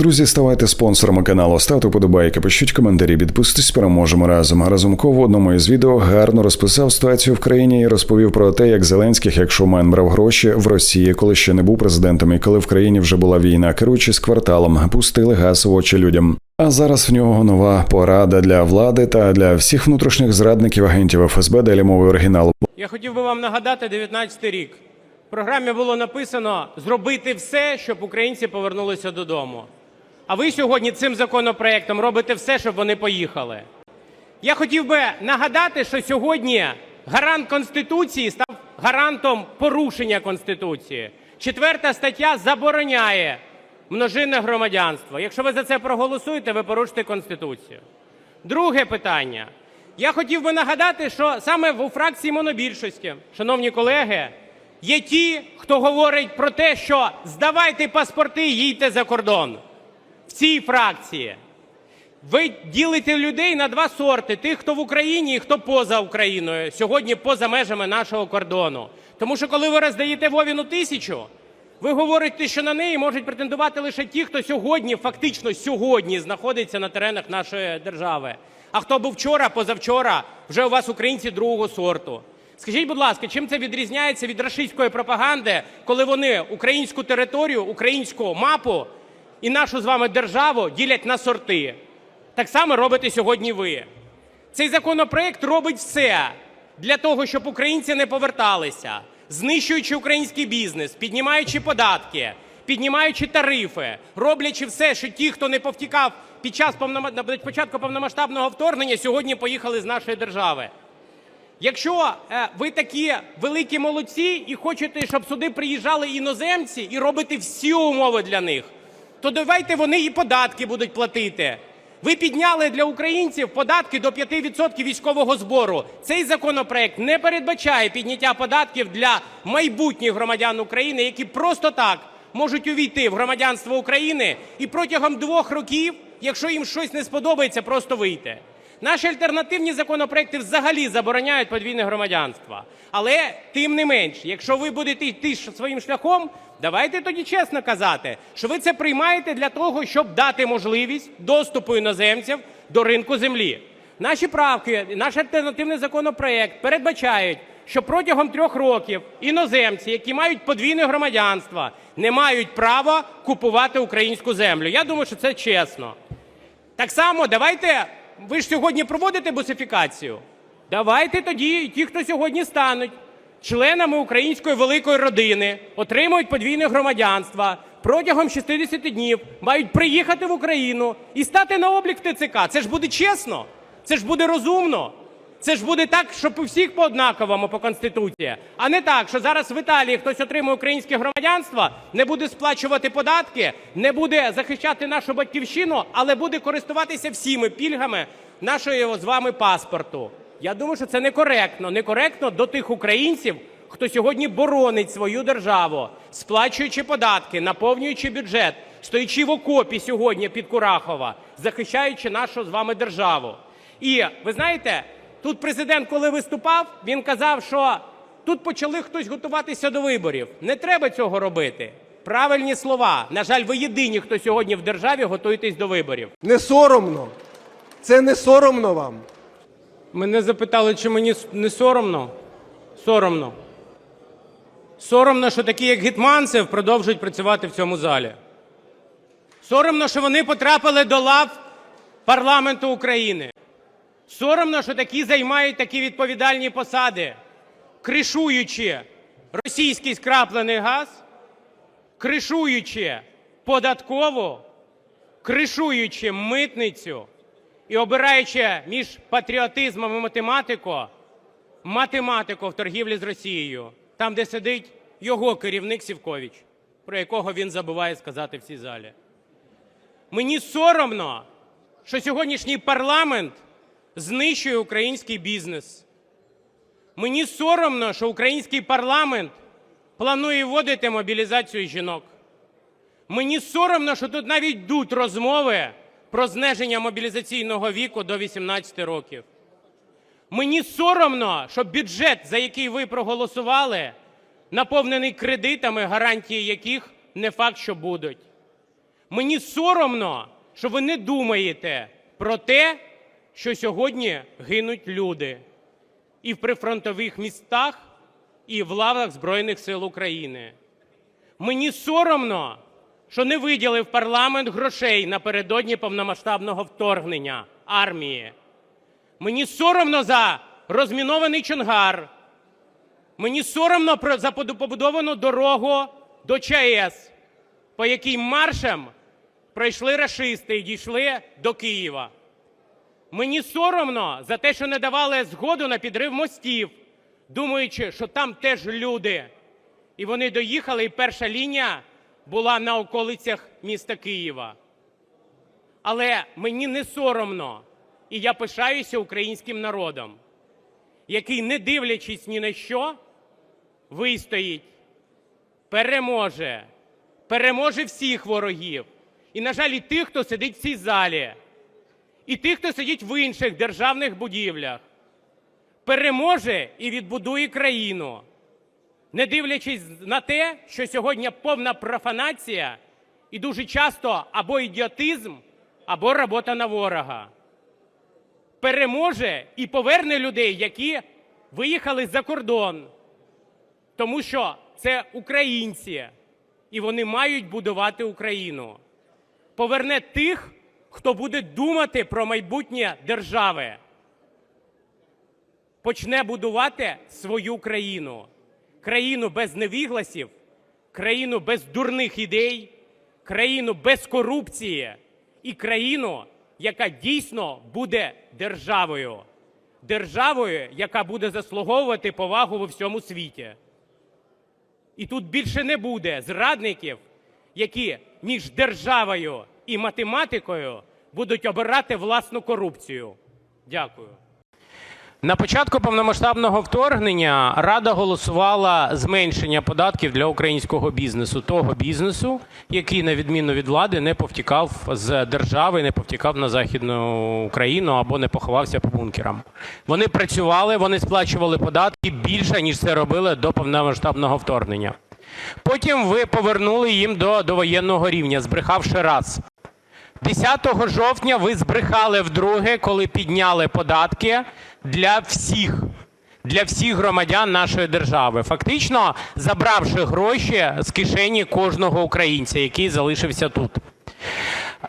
Друзі, ставайте спонсорами каналу, ставте подобайки, пишіть коментарі, підписуйтесь, переможемо разом. Разумков в одному із відео гарно розписав ситуацію в країні і розповів про те, як Зеленський, як шоумен брав гроші в Росії, коли ще не був президентом, і коли в країні вже була війна, керуючись кварталом, пустили газ в очі людям. А зараз в нього нова порада для влади та для всіх внутрішніх зрадників агентів ФСБ, далі мови оригіналу. Я хотів би вам нагадати 19 рік. В програмі було написано зробити все, щоб українці повернулися додому. А ви сьогодні цим законопроектом робите все, щоб вони поїхали. Я хотів би нагадати, що сьогодні гарант Конституції став гарантом порушення Конституції. Четверта стаття забороняє множинне громадянство. Якщо ви за це проголосуєте, ви порушите Конституцію. Друге питання. Я хотів би нагадати, що саме у фракції монобільшості, шановні колеги, є ті, хто говорить про те, що здавайте паспорти, їдьте за кордон. В цій фракції. Ви ділите людей на два сорти: тих, хто в Україні, і хто поза Україною, сьогодні поза межами нашого кордону. Тому що коли ви роздаєте Вовіну тисячу, ви говорите, що на неї можуть претендувати лише ті, хто сьогодні, фактично сьогодні, знаходиться на теренах нашої держави. А хто був вчора, позавчора, вже у вас українці другого сорту. Скажіть, будь ласка, чим це відрізняється від рашистської пропаганди, коли вони українську територію, українську мапу і нашу з вами державу ділять на сорти? Так само робите сьогодні ви. Цей законопроект робить все для того, щоб українці не поверталися, знищуючи український бізнес, піднімаючи податки, піднімаючи тарифи, роблячи все, що ті, хто не повтікав під час повнома- початку повномасштабного вторгнення, сьогодні поїхали з нашої держави. Якщо е, ви такі великі молодці і хочете, щоб сюди приїжджали іноземці і робите всі умови для них, то давайте вони і податки будуть платити. Ви підняли для українців податки до 5% військового збору. Цей законопроект не передбачає підняття податків для майбутніх громадян України, які просто так можуть увійти в громадянство України і протягом двох років, якщо їм щось не сподобається, просто вийти. Наші альтернативні законопроекти взагалі забороняють подвійне громадянство. Але тим не менш, якщо ви будете йти своїм шляхом, давайте тоді чесно казати, що ви це приймаєте для того, щоб дати можливість доступу іноземців до ринку землі. Наші правки, наш альтернативний законопроект передбачають, що протягом трьох років іноземці, які мають подвійне громадянство, не мають права купувати українську землю. Я думаю, що це чесно. Так само давайте, ви ж сьогодні проводите бусифікацію. Давайте тоді ті, хто сьогодні стануть членами української великої родини, отримують подвійне громадянство, протягом 60 днів мають приїхати в Україну і стати на облік в ТЦК. Це ж буде чесно, це ж буде розумно. Це ж буде так, щоб у всіх по однаковому по конституції, а не так, що зараз в Італії хтось отримує українське громадянство, не буде сплачувати податки, не буде захищати нашу батьківщину, але буде користуватися всіми пільгами нашого з вами паспорту. Я думаю, що це некоректно. Некоректно до тих українців, хто сьогодні боронить свою державу, сплачуючи податки, наповнюючи бюджет, стоячи в окопі сьогодні під Курахова, захищаючи нашу з вами державу. І ви знаєте, тут президент, коли виступав, він казав, що тут почали хтось готуватися до виборів. Не треба цього робити. Правильні слова. На жаль, ви єдині, хто сьогодні в державі готуєтесь до виборів. Не соромно. Це не соромно вам. Мене запитали, чи мені не соромно? Соромно. Соромно, що такі, як Гетманцев, продовжують працювати в цьому залі. Соромно, що вони потрапили до лав парламенту України. Соромно, що такі займають такі відповідальні посади, кришуючи російський скраплений газ, кришуючи податкову, кришуючи митницю і обираючи між патріотизмом і математико, математику в торгівлі з Росією, там, де сидить його керівник Сівкович, про якого він забуває сказати в цій залі. Мені соромно, що сьогоднішній парламент знищує український бізнес. Мені соромно, що український парламент планує вводити мобілізацію жінок. Мені соромно, що тут навіть йдуть розмови про зниження мобілізаційного віку до 18 років. Мені соромно, що бюджет, за який ви проголосували, наповнений кредитами, гарантії яких не факт, що будуть. Мені соромно, що ви не думаєте про те, що сьогодні гинуть люди і в прифронтових містах, і в лавах Збройних сил України. Мені соромно, що не виділив парламент грошей напередодні повномасштабного вторгнення армії. Мені соромно за розмінований Чонгар. Мені соромно за побудовану дорогу до ЧАЕС, по якій маршем пройшли рашисти і дійшли до Києва. Мені соромно за те, що не давали згоду на підрив мостів, думаючи, що там теж люди. І вони доїхали, і перша лінія була на околицях міста Києва. Але мені не соромно, і я пишаюся українським народом, який, не дивлячись ні на що, вистоїть, переможе, переможе всіх ворогів. І, на жаль, і тих, хто сидить в цій залі, і тих, хто сидить в інших державних будівлях, переможе і відбудує країну, не дивлячись на те, що сьогодні повна профанація і дуже часто або ідіотизм, або робота на ворога. Переможе і поверне людей, які виїхали за кордон, тому що це українці, і вони мають будувати Україну. Поверне тих, хто буде думати про майбутнє держави. Почне будувати свою країну. Країну без невігласів, країну без дурних ідей, країну без корупції і країну, яка дійсно буде державою. Державою, яка буде заслуговувати повагу в усьому світі. І тут більше не буде зрадників, які між державою і математикою будуть обирати власну корупцію. Дякую. На початку повномасштабного вторгнення Рада голосувала зменшення податків для українського бізнесу, того бізнесу, який, на відміну від влади, не повтікав з держави, не повтікав на Західну Україну або не поховався по бункерам. Вони працювали, вони сплачували податки більше, ніж це робили до повномасштабного вторгнення. Потім ви повернули їм до довоєнного рівня, збрехавши раз. 10 жовтня ви збрехали вдруге, коли підняли податки для всіх, для всіх громадян нашої держави, фактично забравши гроші з кишені кожного українця, який залишився тут.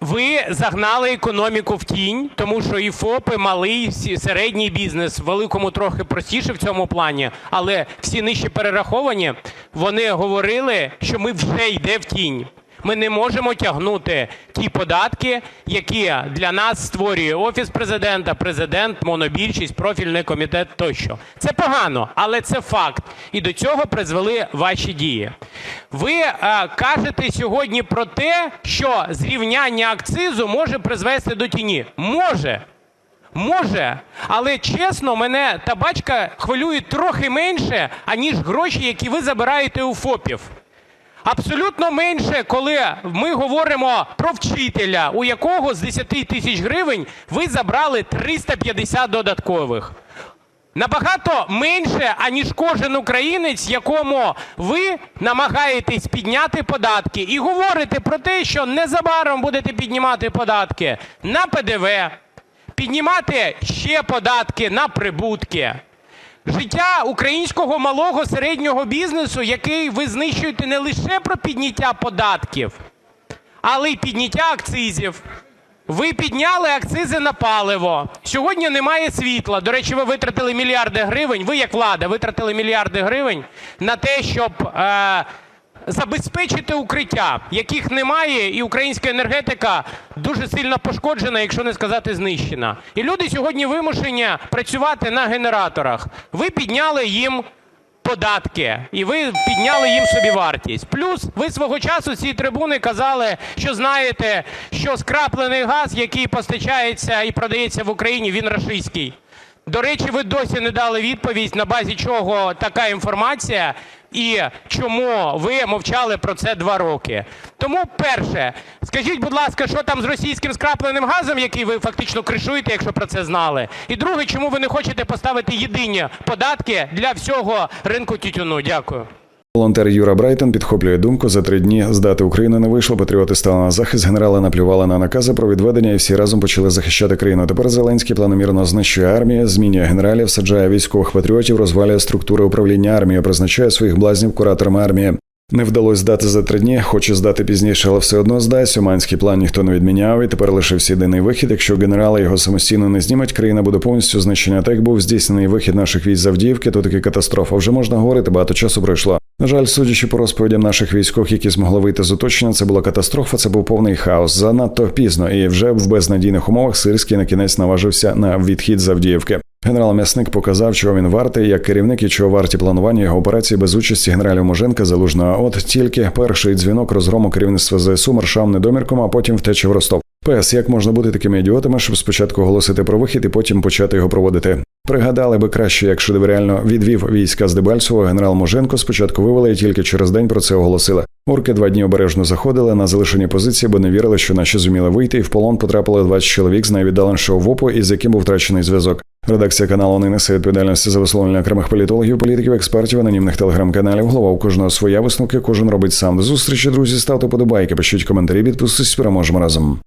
Ви загнали економіку в тінь, тому що і ФОПи, малий, середній бізнес, великому трохи простіше в цьому плані, але всі нижче перераховані, вони говорили, що ми вже йде в тінь. Ми не можемо тягнути ті податки, які для нас створює Офіс президента, президент, монобільшість, профільний комітет тощо. Це погано, але це факт. І до цього призвели ваші дії. Ви е, кажете сьогодні про те, що зрівняння акцизу може призвести до тіні. Може. Може, але чесно, мене табачка хвилює трохи менше, аніж гроші, які ви забираєте у ФОПів. Абсолютно менше, коли ми говоримо про вчителя, у якого з 10 тисяч гривень ви забрали 350 додаткових. Набагато менше, аніж кожен українець, якому ви намагаєтесь підняти податки і говорите про те, що незабаром будете піднімати податки на ПДВ, піднімати ще податки на прибутки. Життя українського малого середнього бізнесу, який ви знищуєте не лише про підняття податків, але й підняття акцизів. Ви підняли акцизи на паливо. Сьогодні немає світла. До речі, ви витратили мільярди гривень. Ви, як влада, витратили мільярди гривень на те, щоб е, забезпечити укриття, яких немає, і українська енергетика дуже сильно пошкоджена, якщо не сказати знищена. І люди сьогодні вимушені працювати на генераторах. Ви підняли їм податки, і ви підняли їм собівартість. Плюс ви свого часу з цієї трибуни казали, що знаєте, що скраплений газ, який постачається і продається в Україні, він рашистський. До речі, ви досі не дали відповідь, на базі чого така інформація і чому ви мовчали про це два роки. Тому, перше, скажіть, будь ласка, що там з російським скрапленим газом, який ви фактично кришуєте, якщо про це знали? І друге, чому ви не хочете поставити єдині податки для всього ринку тютюну? Дякую. Волонтер Юра Брайтон підхоплює думку за три дні здати Україну не вийшло. Патріоти стали на захист. Генерали наплювали на накази про відведення, і всі разом почали захищати країну. Тепер Зеленський планомірно знищує армію, змінює генералів, саджає військових патріотів, розвалює структури управління армією, призначає своїх блазнів кураторами армії. Не вдалося здати за три дні, хоче здати пізніше, але все одно здасть. Оманський план ніхто не відміняв, і тепер лишився єдиний вихід. Якщо генерали його самостійно не знімуть, країна буде повністю знищена. Так був здійснений вихід наших військ з то таки катастрофа. Вже можна говорити, багато часу пройшло. На жаль, судячи по розповідям наших військових, які змогли вийти з оточення, це була катастрофа, це був повний хаос. Занадто пізно, і вже в безнадійних умовах Сирський на кінець наважився на відхід з Авдіївки. Генерал М'ясник показав, чого він вартий як керівник і чого варті планування його операції без участі генералів Моженка залужного. От тільки перший дзвінок розгрому керівництва ЗСУ маршав недомірком, а потім втече в Ростов. ПС, як можна бути такими ідіотами, щоб спочатку оголосити про вихід і потім почати його проводити? Пригадали би краще, як Шедев реально відвів війська з Дебальцево, генерал Моженко спочатку вивели і тільки через день про це оголосили. Орки два дні обережно заходили на залишені позиції, бо не вірили, що наші зуміли вийти, і в полон потрапили 20 чоловік з найвіддаленішого ВОПу, із яким був втрачений зв'язок. Редакція каналу не несе відповідальності за висловлення окремих політологів, політиків, експертів, анонімних телеграм-каналів. Голова у кожного своя висновки, кожен робить сам. До зустрічі, друзі, ставте подобайки, пишіть коментарі, підписуйтесь, переможемо разом.